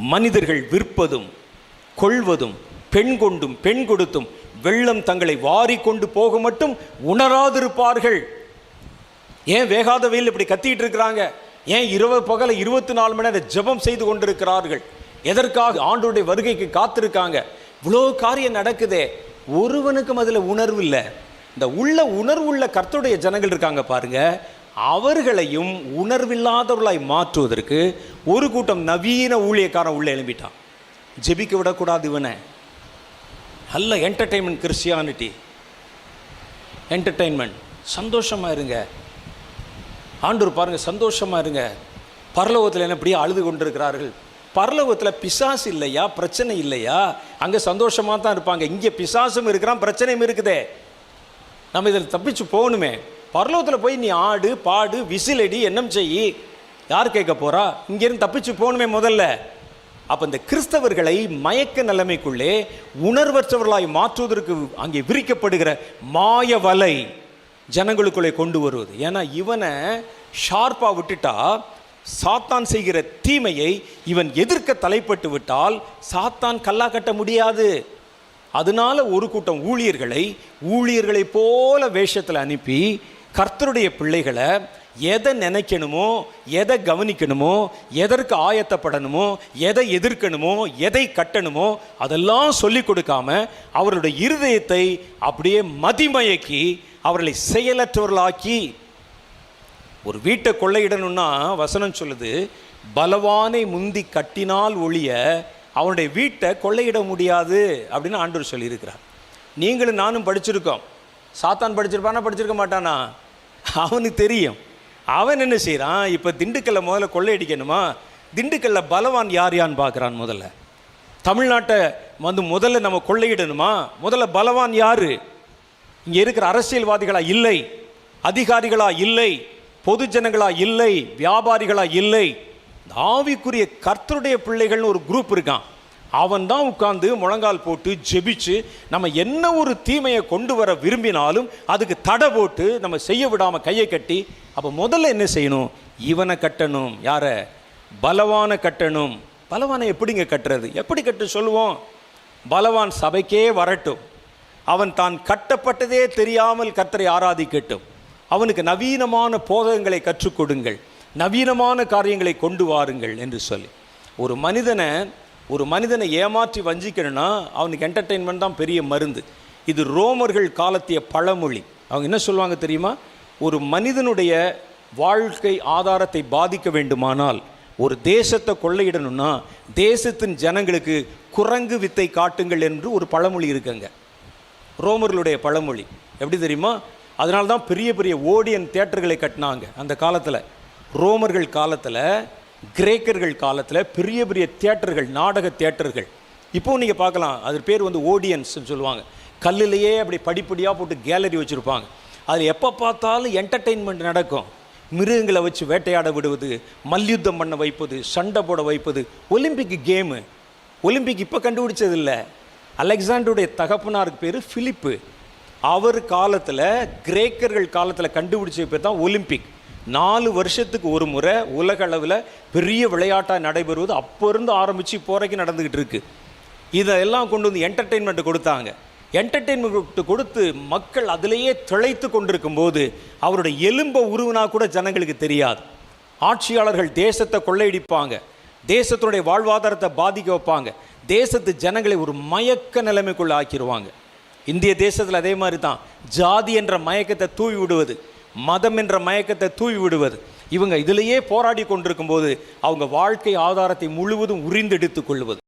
மனிதர்கள் விற்பதும் கொள்வதும் பெண் கொண்டும் பெண் கொடுத்தும் வெள்ளம் தங்களை வாரி கொண்டு போக மட்டும் உணராதிருப்பார்கள். ஏன் வேகாத வெயில் இப்படி கத்திட்டு இருக்கிறாங்க? ஏன் இரவு பகல இருபத்தி நாலு மணி நேரம் ஜெபம் செய்து கொண்டிருக்கிறார்கள்? எதற்காக ஆண்டோடைய வருகைக்கு காத்திருக்காங்க? இவ்வளோ காரியம் நடக்குதே. ஒருவனுக்கும் அதில் உணர்வு இல்லை. இந்த உள்ள உணர்வுள்ள கர்த்தருடைய ஜனங்கள் இருக்காங்க பாருங்க. அவர்களையும் உணர்வில்லாதவர்களாய் மாற்றுவதற்கு ஒரு கூட்டம் நவீன ஊழியக்காரன் உள்ளே எழும்பிட்டான். ஜெபிக்க விடக்கூடாது இவனை. நல்ல என்டர்டெயின்மெண்ட் கிறிஸ்டியானிட்டி என்டர்டெயின்மெண்ட் சந்தோஷமாக இருங்க. ஆண்டூர் பாருங்கள் சந்தோஷமாக இருங்க. பரலோகத்தில் என்ன இப்படியே அழுது கொண்டிருக்கிறார்கள். பரலோகத்தில் பிசாசு இல்லையா? பிரச்சனை இல்லையா? அங்கே சந்தோஷமாக தான் இருப்பாங்க. இங்கே பிசாசும் இருக்கிறான் பிரச்சனையும் இருக்குதே. நம்ம இதில் தப்பிச்சு போகணுமே. பரலோகத்தில் போய் நீ ஆடு பாடு விசிலடி என்னம் செய்யி யார் கேட்க போகிறா இங்கேருந்து தப்பிச்சு போகணுமே முதல்ல. அப்போ இந்த கிறிஸ்தவர்களை மயக்க நிலைமைக்குள்ளே உணர்வற்றவர்களாய் மாற்றுவதற்கு அங்கே விரிக்கப்படுகிற மாய வலை ஜனங்களுக்குள்ளே கொண்டு வருவது. ஏன்னா இவனை ஷார்ப்பாக விட்டுட்டா சாத்தான் செய்கிற தீமையை இவன் எதிர்க்க தலைப்பட்டு விட்டால் சாத்தான் கல்லா கட்ட முடியாது. அதனால ஒரு கூட்டம் ஊழியர்களை ஊழியர்களைப் போல வேஷத்தில் அனுப்பி கர்த்தருடைய பிள்ளைகளை எதை நினைக்கணுமோ எதை கவனிக்கணுமோ எதற்கு ஆயத்தப்படணுமோ எதை எதிர்க்கணுமோ எதை கட்டணுமோ அதெல்லாம் சொல்லிக் கொடுக்காம அவருடைய இருதயத்தை அப்படியே மதிமயக்கி அவர்களை செயலற்றவர்களாக்கி ஒரு வீட்டை கொள்ளையிடணும்னா வசனம் சொல்லுது பலவானை முந்தி கட்டினால் ஒழிய அவனுடைய வீட்டை கொள்ளையிட முடியாது அப்படின்னு ஆண்டவர் சொல்லியிருக்கிறார். நீங்களும் நானும் படிச்சிருக்கோம். சாத்தான் படிச்சிருப்பானா படிச்சிருக்க மாட்டானா? அவனுக்கு தெரியும். அவன் என்ன செய்கிறான் இப்போ திண்டுக்கல்ல முதல்ல கொள்ளையடிக்கணுமா? திண்டுக்கல்ல பலவான் யார் யான்னு பார்க்குறான் முதல்ல. தமிழ்நாட்டை வந்து முதல்ல நம்ம கொள்ளையிடணுமா? முதல்ல பலவான் யார்? இங்கே இருக்கிற அரசியல்வாதிகளா இல்லை. அதிகாரிகளா இல்லை. பொதுஜனங்களாக இல்லை. வியாபாரிகளா இல்லை. ஆவிக்குரிய கர்த்தருடைய பிள்ளைகள்னு ஒரு குரூப் இருக்கான். அவன் தான் உட்கார்ந்து முழங்கால் போட்டு ஜெபிச்சு நம்ம என்ன ஒரு தீமையை கொண்டு வர விரும்பினாலும் அதுக்கு தடை போட்டு நம்ம செய்ய விடாமல் கையை கட்டி அப்போ முதல்ல என்ன செய்யணும்? இவனை கட்டணும். யாரை? பலவான கட்டணும். பலவானை எப்படிங்க கட்டுறது? எப்படி கட்டு சொல்லுவோம்? பலவான் சபைக்கே வரட்டும். அவன் தான் கட்டப்பட்டதே தெரியாமல் கத்தரை ஆராதிக்கட்டும். அவனுக்கு நவீனமான போதகங்களை கற்றுக் கொடுங்கள். நவீனமான காரியங்களை கொண்டு வாருங்கள் என்று சொல்லி. ஒரு மனிதனை ஒரு மனிதனை ஏமாற்றி வஞ்சிக்கணும்னா அவனுக்கு என்டர்டெயின்மெண்ட் தான் பெரிய மருந்து. இது ரோமர்கள் காலத்திய பழமொழி. அவங்க என்ன சொல்லுவாங்க தெரியுமா? ஒரு மனிதனுடைய வாழ்க்கை ஆதாரத்தை பாதிக்க வேண்டுமானால் ஒரு தேசத்தை கொள்ளையிடணும்னா தேசத்தின் ஜனங்களுக்கு குரங்கு வித்தை காட்டுங்கள் என்று ஒரு பழமொழி இருக்குங்க. ரோமர்களுடைய பழமொழி. எப்படி தெரியுமா? அதனால தான் பெரிய பெரிய ஓடியன் தேட்டர்களை கட்டினாங்க அந்த காலத்தில். ரோமர்கள் காலத்தில் கிரேக்கர்கள் காலத்தில் பெரிய பெரிய தேட்டர்கள் நாடக தேட்டர்கள் இப்போ நீங்கள் பார்க்கலாம் அது பேர் வந்து ஓடியன்ஸ்னு சொல்லுவாங்க. கல்லிலேயே அப்படி படிப்படியாக போட்டு கேலரி வச்சுருப்பாங்க. அதில் எப்போ பார்த்தாலும் என்டர்டெயின்மெண்ட் நடக்கும். மிருகங்களை வச்சு வேட்டையாட விடுவது மல்யுத்தம் பண்ண வைப்பது சண்டை போட வைப்பது ஒலிம்பிக் கேமு. ஒலிம்பிக் இப்போ கண்டுபிடிச்சதில்லை. அலெக்சாண்டருடைய தகப்பனாருக்கு பேர் ஃபிலிப்பு அவர் காலத்தில் கிரேக்கர்கள் காலத்தில் கண்டுபிடிச்ச பேர் தான் ஒலிம்பிக். நாலு வருஷத்துக்கு ஒரு முறை உலக அளவில் பெரிய விளையாட்டாக நடைபெறுவது அப்போ இருந்து ஆரம்பித்து இப்போ வரைக்கும் நடந்துக்கிட்டு இருக்குது இதெல்லாம் கொண்டு வந்து என்டர்டெயின்மெண்ட் கொடுத்தாங்க. என்டர்டெயின்மெண்ட் கொடுத்து மக்கள் அதிலேயே திளைத்து கொண்டிருக்கும் போது அவருடைய எலும்பை உருவினா கூட ஜனங்களுக்கு தெரியாது. ஆட்சியாளர்கள் தேசத்தை கொள்ளையடிப்பாங்க. தேசத்தினுடைய வாழ்வாதாரத்தை பாதிக்க வைப்பாங்க. தேசத்து ஜனங்களை ஒரு மயக்க நிலைமைக்குள்ளே ஆக்கிடுவாங்க இந்திய தேசத்தில் அதே மாதிரி தான் ஜாதி என்ற மயக்கத்தை தூவி விடுவது. மதம் என்ற மயக்கத்தை தூவி விடுவது இவங்க இதிலேயே போராடி கொண்டிருக்கும் போது அவங்க வாழ்க்கை ஆதாரத்தை முழுவதும் உறிந்தெடுத்துக் கொள்வது.